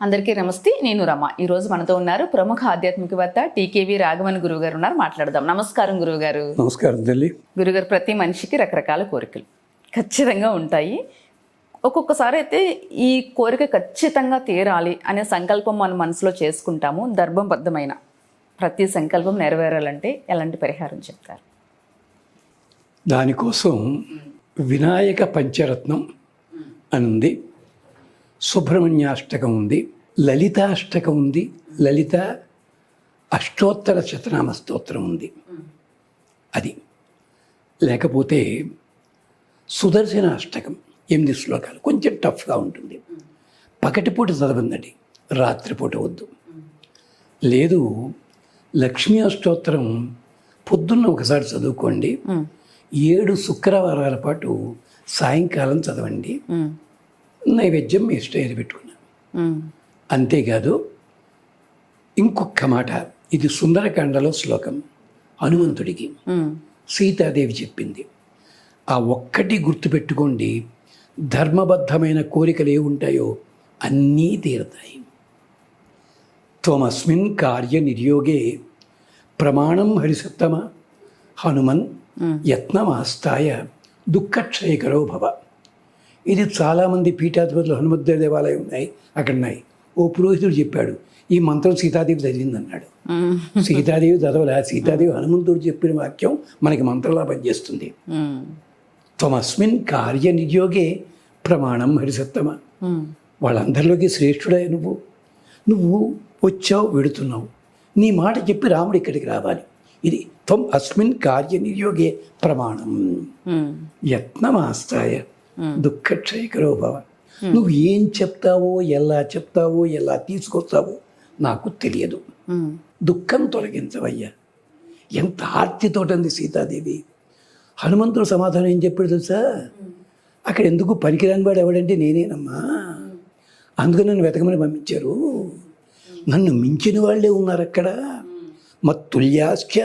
అందరికీ నమస్తే నేను రమ. ఈ రోజు మనతో ఉన్నారు ప్రముఖ ఆధ్యాత్మికవేత్త టీకేవి రాఘవన్ గురువు గారు ఉన్నారు. మాట్లాడదాం. నమస్కారం గురువు గారు నమస్కారం తల్లి గురుగారు ప్రతి మనిషికి రకరకాల కోరికలు ఖచ్చితంగా ఉంటాయి. ఒక్కొక్కసారి అయితే ఈ కోరిక ఖచ్చితంగా తీరాలి అనే సంకల్పం మన మనసులో చేసుకుంటాము. ధర్మబద్ధమైన ప్రతి సంకల్పం నెరవేరాలంటే ఎలాంటి పరిహారం చెప్తారు? దానికోసం వినాయక పంచరత్నం అని ఉంది. సుబ్రహ్మణ్యాష్టకం ఉంది లలితాష్టకం ఉంది లలిత అష్టోత్తర శతనామ స్తోత్రం ఉంది. అది. లేకపోతే సుదర్శన అష్టకం ఎనిమిది శ్లోకాలు కొంచెం టఫ్గా ఉంటుంది. పగటిపూట చదవండి రాత్రిపూట వద్దు. లేదు లక్ష్మీ అష్టోత్తరం పొద్దున్న ఒకసారి చదువుకోండి ఏడు శుక్రవారాల పాటు సాయంకాలం చదవండి నైవేద్యం మీ ఇష్టం ఏది పెట్టుకున్నాను అంతేకాదు ఇంకొక మాట ఇది సుందరకాండలో శ్లోకం. హనుమంతుడికి సీతాదేవి చెప్పింది. ఆ ఒక్కటి గుర్తుపెట్టుకోండి ధర్మబద్ధమైన కోరికలు ఏ ఉంటాయో అన్నీ తీరతాయి. త్వమస్మిన్ కార్య నిర్యోగే ప్రమాణం హరిసత్తమ హనుమన్ యత్నమాస్తాయ దుఃఖక్షయకరో భవ. ఇది చాలామంది పీఠాధిపతులు హనుమద్దేవ దేవాలయం ఉన్నాయి అక్కడ ఉన్నాయి. ఓ పురోహితుడు చెప్పాడు ఈ మంత్రం సీతాదేవి చదివిందన్నాడు. సీతాదేవి చదవలే సీతాదేవి హనుమంతుడు చెప్పిన వాక్యం మనకి మంత్రంలా పనిచేస్తుంది త్వమస్మిన్ కార్య నియోగే ప్రమాణం హరిసత్తమ. వాళ్ళందరిలోకి శ్రేష్ఠుడే నువ్వు నువ్వు వచ్చావు వెడుతున్నావు. నీ మాట చెప్పి రాముడు ఇక్కడికి రావాలి. ఇది త్వం అస్మిన్ కార్య నియోగే ప్రమాణం యత్నమాస్తాయ. దుఃఖక్షయకరో భవ నువ్వు ఏం చెప్తావో ఎలా చెప్తావో ఎలా తీసుకొస్తావో నాకు తెలియదు. దుఃఖం తొలగించవయ్యా. ఎంత ఆర్తితోటంది సీతాదేవి. హనుమంతుడు సమాధానం ఏం చెప్పాడు తెలుసా? అక్కడ ఎందుకు పనికిరాని వాడు ఎవడంటే నేనేనమ్మా. అందుకని నన్ను వెతకమని పంపించారు. నన్ను మించిన వాళ్ళే ఉన్నారు అక్కడ. మత్తుల్యాశ్చ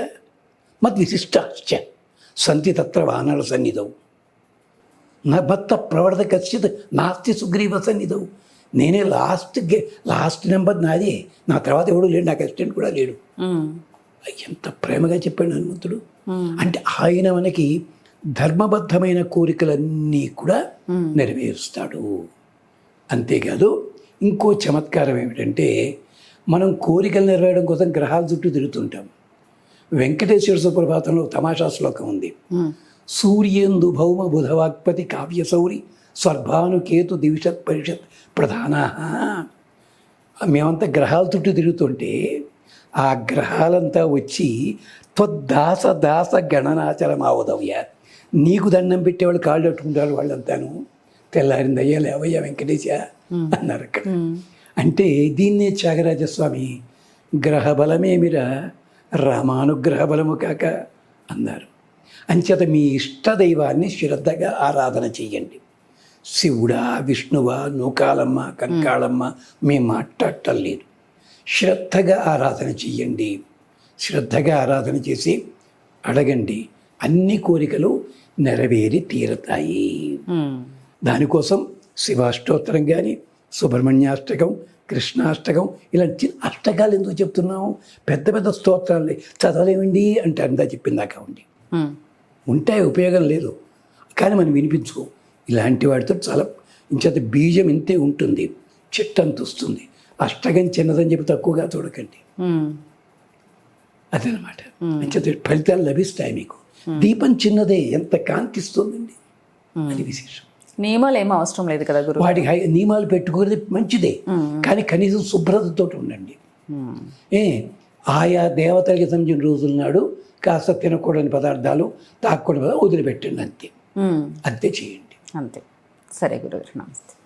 మత్ విశిష్టాశ్చ సంతి తత్ర వానర సన్నిధౌ. నా భర్త ప్రవర్త కశ్చిత్ నాస్తి సుగ్రీవ సన్నిధౌ. నేనే లాస్ట్ గే- లాస్ట్ నెంబర్ నాదే. నా తర్వాత ఎవడు లేడు నాకు అసిస్టెంట్ కూడా లేడు. ఎంత ప్రేమగా చెప్పాడు హనుమంతుడు. అంటే ఆయన మనకి ధర్మబద్ధమైన కోరికలన్నీ కూడా నెరవేరుస్తాడు. అంతేకాదు ఇంకో చమత్కారం ఏమిటంటే మనం కోరికలు నెరవేరడం కోసం గ్రహాల చుట్టూ తిరుగుతుంటాం. వెంకటేశ్వర సుప్రభాతంలో తమాషా శ్లోకం ఉంది. సూర్యేందు భౌమ బుధవాక్పతి కావ్యసౌరి స్వర్భానుకేతు దివిషత్ పరిషత్ ప్రధాన. మేమంతా గ్రహాల చుట్టూ తిరుగుతుంటే ఆ గ్రహాలంతా వచ్చి త్వద్దాస దాస గణనాచరమావదవ్య నీకు దండం పెట్టేవాళ్ళు కాళ్ళు పెట్టుకుంటారు వాళ్ళంతాను. తెల్లారిందయ్యా లేవయ్యా వెంకటేశ అన్నారు అక్కడ. అంటే దీన్నే త్యాగరాజస్వామి గ్రహ బలమేమిరా రామానుగ్రహ బలము కాక అన్నారు. అంచేత మీ ఇష్టదైవాన్ని శ్రద్ధగా ఆరాధన చెయ్యండి. శివుడా విష్ణువా నూకాలమ్మ కంకాళమ్మ మేము మాట్లాడటం లేదు శ్రద్ధగా ఆరాధన చెయ్యండి. శ్రద్ధగా ఆరాధన చేసి అడగండి. అన్ని కోరికలు నెరవేరి తీరతాయి. దానికోసం శివాష్టోత్తరం కానీ సుబ్రహ్మణ్యాష్టకం కృష్ణాష్టకం ఇలాంటి చిన్న అష్టకాలు ఎందుకు చెప్తున్నాం పెద్ద పెద్ద స్తోత్రాలు చదవలేమండి అంటే అంతా చెప్పిందాకా ఉండి. ఉమ్, ఉంటాయి ఉపయోగం లేదు. కానీ మనం వినిపించుకో. ఇలాంటి వాటితో చాలా ఇంచేత బీజం ఇంతే ఉంటుంది. చెట్టు అంత వస్తుంది. అష్టకం చిన్నదని చెప్పి తక్కువగా చూడకండి. అదనమాట. అంచేత ఫలితాలు లభిస్తాయి మీకు. దీపం చిన్నదే ఎంత కాంతిస్తుందండి అది విశేషం. నియమాలు ఏమీ అవసరం లేదు కదా గురు వాటికి హై- నియమాలు పెట్టుకునేది మంచిదే. కానీ కనీసం శుభ్రతతో ఉండండి. ఏ ఆయా దేవతలకి సంబంధించిన రోజుల నాడు కాస్త తినకూడని పదార్థాలు తాకూడని పదార్థాలు వదిలిపెట్టండి అంతే. అంతే చేయండి. అంతే. సరే గురుగారు నమస్తే.